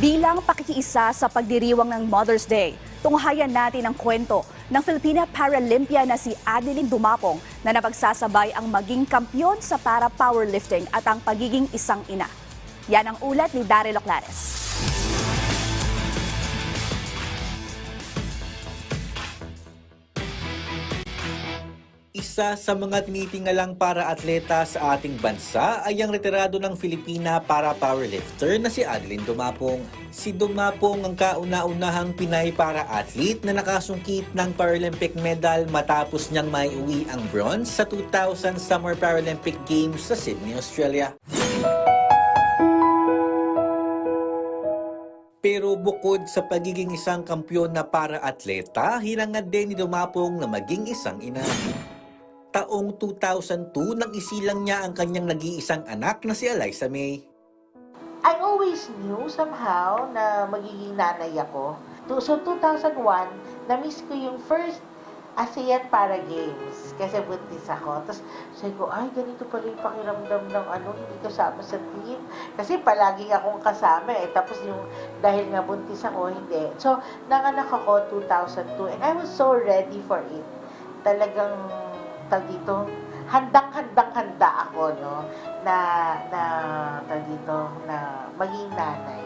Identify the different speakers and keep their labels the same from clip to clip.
Speaker 1: Bilang pakikiisa sa pagdiriwang ng Mother's Day, tunghayan natin ang kwento ng Filipina Paralympian na si Adeline Dumapong na napagsasabay ang maging kampyon sa para powerlifting at ang pagiging isang ina. Yan ang ulat ni Daryl Oclares.
Speaker 2: Isa sa mga tinitingalang para atleta sa ating bansa ay ang retirado ng Filipina para powerlifter na si Adeline Dumapong. Si Dumapong ang kauna-unahang Pinay para athlete na nakasungkit ng Paralympic medal matapos niyang maiuwi ang bronze sa 2000 Summer Paralympic Games sa Sydney, Australia. Pero bukod sa pagiging isang kampyon na para-atleta, hinangad din ni Dumapong na maging isang ina. Taong 2002 nang isilang niya ang kanyang nag-iisang anak na si Eliza May.
Speaker 3: I always knew somehow na magiging nanay ako. So 2001, na-miss ko yung first ASEAN Para Games kasi buntis ako. Tapos sabi ko, ay, ganito pala yung pakiramdam ng ano, hindi kasama sa team. Kasi palagi akong kasama eh. Tapos yung, dahil nga buntis ako, hindi. So, nanganak ako 2002 and I was so ready for it. Talagang, tag dito, handang-handang-handa ako, no? na na tag dito na maging nanay.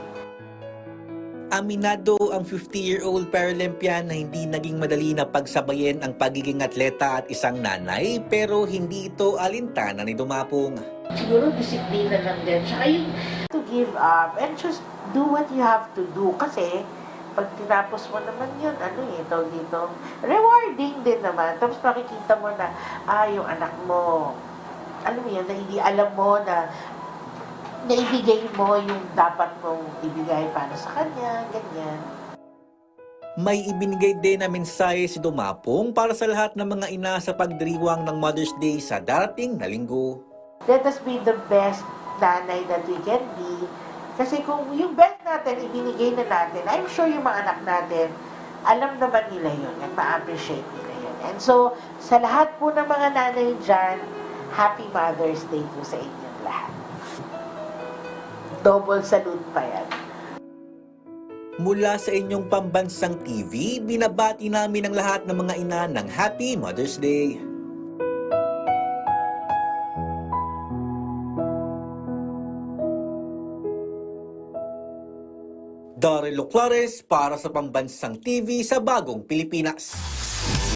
Speaker 2: Aminado ang 50-year-old Paralympian na hindi naging madali na pagsabayin ang pagiging atleta at isang nanay pero hindi ito alintana ni Dumapong.
Speaker 3: Siguro disiplina lang din. Tsaka yung to give up and just do what you have to do. Kasi pag tinapos mo naman yun, ano eh, tawag dito, rewarding din naman. Tapos makikita mo na, ah, yung anak mo, alam mo yun, na hindi alam mo na naibigay mo yung dapat mong ibigay para sa kanya, ganyan.
Speaker 2: May ibinigay din na mensahe si Dumapong para sa lahat ng mga ina sa pagdiriwang ng Mother's Day sa darating na linggo.
Speaker 3: let us be the best nanay that we can be. Kasi kung yung best natin, ibinigay na natin, I'm sure yung mga anak natin, alam naman nila yun at ma-appreciate nila yun. And so, sa lahat po ng mga nanay dyan, Happy Mother's Day po sa inyong lahat. Double salute pa yan.
Speaker 2: Mula sa inyong pambansang TV, binabati namin ang lahat ng mga ina ng Happy Mother's Day. Daryl Clares para sa Pambansang TV sa Bagong Pilipinas.